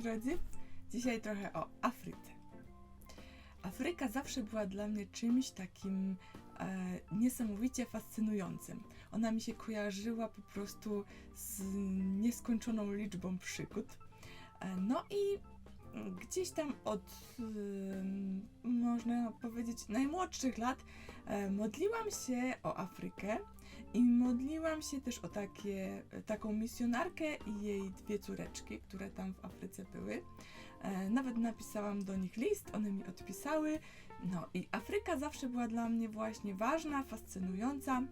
drodzy. Dzisiaj trochę o Afryce. Afryka zawsze była dla mnie czymś takim e, niesamowicie fascynującym. Ona mi się kojarzyła po prostu z nieskończoną liczbą przygód. E, no i gdzieś tam od, ym, można powiedzieć, najmłodszych lat e, modliłam się o Afrykę i modliłam się też o takie, taką misjonarkę i jej dwie córeczki, które tam w Afryce były. E, Nawet napisałam do nich list, one mi odpisały. No i Afryka zawsze była dla mnie właśnie ważna, fascynująca.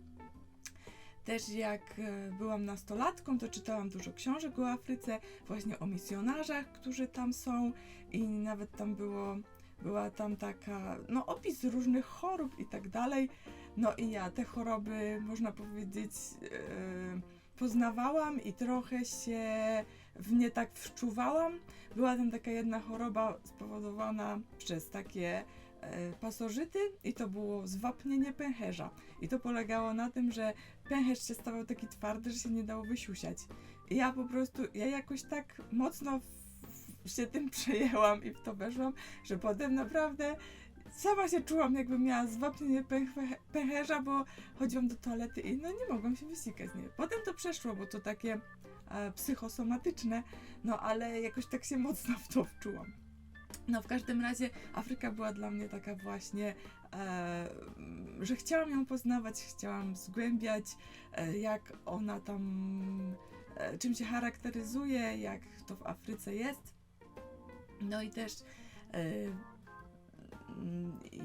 Też jak e, byłam nastolatką, to czytałam dużo książek o Afryce, właśnie o misjonarzach, którzy tam są i nawet tam było, była tam taka, no opis różnych chorób i tak dalej. No i ja te choroby, można powiedzieć, e, poznawałam i trochę się w nie tak wczuwałam. Była tam taka jedna choroba spowodowana przez takie e, pasożyty i to było zwapnienie pęcherza. I to polegało na tym, że pęcherz się stawał taki twardy, że się nie dało wysiusiać. I ja po prostu, ja jakoś tak mocno w, w, się tym przejęłam i w to weszłam, że potem naprawdę sama się czułam, jakbym miała zwapnienie pęch- pęcherza, bo chodziłam do toalety i no nie mogłam się wysikać. Nie. Potem to przeszło, bo to takie e, psychosomatyczne, no ale jakoś tak się mocno w to wczułam. No w każdym razie Afryka była dla mnie taka właśnie, e, że chciałam ją poznawać, chciałam zgłębiać, e, jak ona tam, e, czym się charakteryzuje, jak to w Afryce jest. No i też e,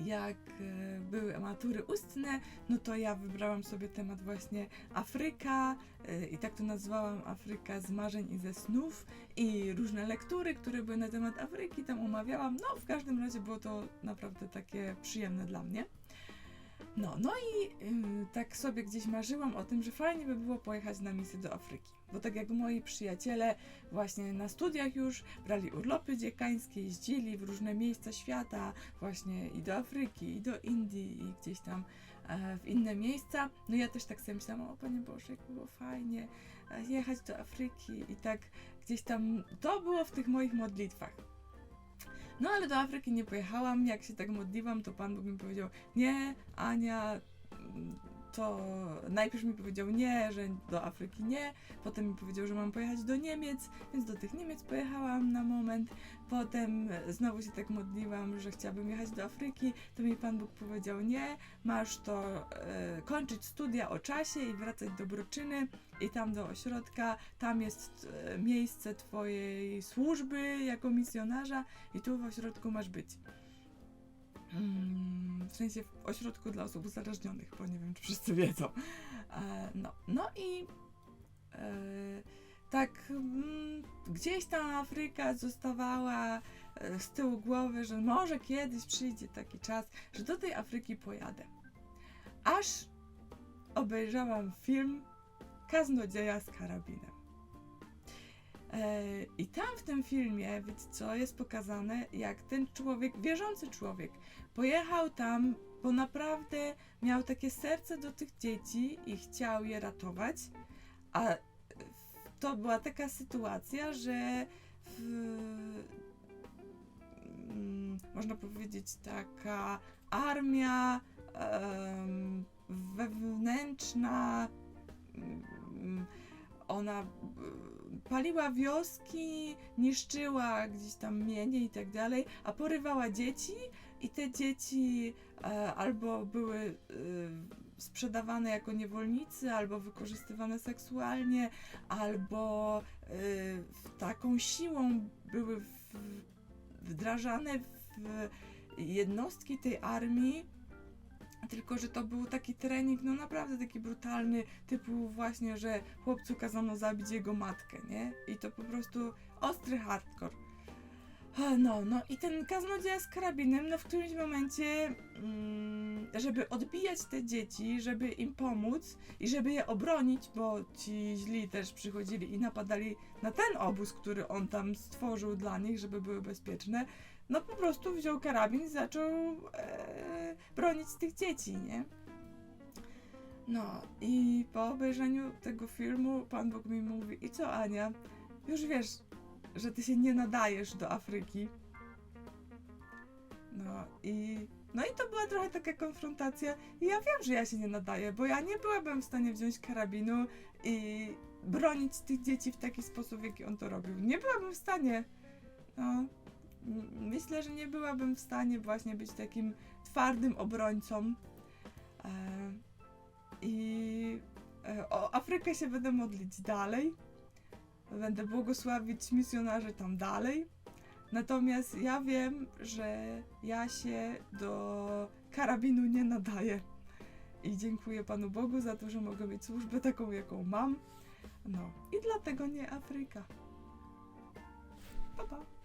jak e, były matury ustne, no to ja wybrałam sobie temat właśnie Afryka e, i tak to nazwałam Afryka z marzeń i ze snów i różne lektury, które były na temat Afryki tam omawiałam. No w każdym razie było to naprawdę takie przyjemne dla mnie. No, no i y, tak sobie gdzieś marzyłam o tym, że fajnie by było pojechać na misję do Afryki. Bo tak jak moi przyjaciele właśnie na studiach już brali urlopy dziekańskie, jeździli w różne miejsca świata, właśnie i do Afryki, i do Indii, i gdzieś tam e, w inne miejsca. No ja też tak sobie myślałam, o Panie Boże, jak było fajnie e, jechać do Afryki i tak gdzieś tam, to było w tych moich modlitwach. No ale do Afryki nie pojechałam, jak się tak modliłam, to Pan Bóg mi powiedział, nie, Ania, to najpierw mi powiedział nie, że do Afryki nie, potem mi powiedział, że mam pojechać do Niemiec, więc do tych Niemiec pojechałam na moment, potem znowu się tak modliłam, że chciałabym jechać do Afryki, to mi Pan Bóg powiedział nie, masz to e, kończyć studia o czasie i wracać do Broczyny i tam do ośrodka, tam jest e, miejsce Twojej służby jako misjonarza i tu w ośrodku masz być. W sensie w ośrodku dla osób uzależnionych, bo nie wiem, czy wszyscy wiedzą. E, no, no i e, tak mm, gdzieś tam Afryka zostawała e, z tyłu głowy, że może kiedyś przyjdzie taki czas, że do tej Afryki pojadę. Aż obejrzałam film Kaznodzieja z karabinem. E, I tam w tym filmie, wiecie co, jest pokazane, jak ten człowiek, wierzący człowiek, pojechał tam, bo naprawdę miał takie serce do tych dzieci i chciał je ratować, a to była taka sytuacja, że w, mm, można powiedzieć taka armia em, wewnętrzna, ona y, paliła wioski, niszczyła gdzieś tam mienie i tak dalej, a porywała dzieci i te dzieci e, albo były y, sprzedawane jako niewolnicy, albo wykorzystywane seksualnie, albo taką siłą były wdrażane w jednostki tej armii, tylko, że to był taki trening, no naprawdę taki brutalny, typu właśnie, że chłopcu kazano zabić jego matkę, nie? I to po prostu ostry hardcore. No, no i ten kaznodzieja z karabinem, no w którymś momencie, mm, żeby odbijać te dzieci, żeby im pomóc i żeby je obronić, bo ci źli też przychodzili i napadali na ten obóz, który on tam stworzył dla nich, żeby były bezpieczne, no po prostu wziął karabin i zaczął e, bronić tych dzieci, nie? No i po obejrzeniu tego filmu Pan Bóg mi mówi, i co Ania, już wiesz, że ty się nie nadajesz do Afryki. No i, no i to była trochę taka konfrontacja. I ja wiem, że ja się nie nadaję, bo ja nie byłabym w stanie wziąć karabinu i bronić tych dzieci w taki sposób, w jaki on to robił. Nie byłabym w stanie. No, myślę, że nie byłabym w stanie właśnie być takim twardym obrońcą. E, I e, o Afrykę się będę modlić dalej. Będę błogosławić misjonarzy tam dalej. Natomiast ja wiem, że ja się do karabinu nie nadaję. I dziękuję Panu Bogu za to, że mogę mieć służbę taką, jaką mam. No i dlatego nie Afryka. Pa, pa.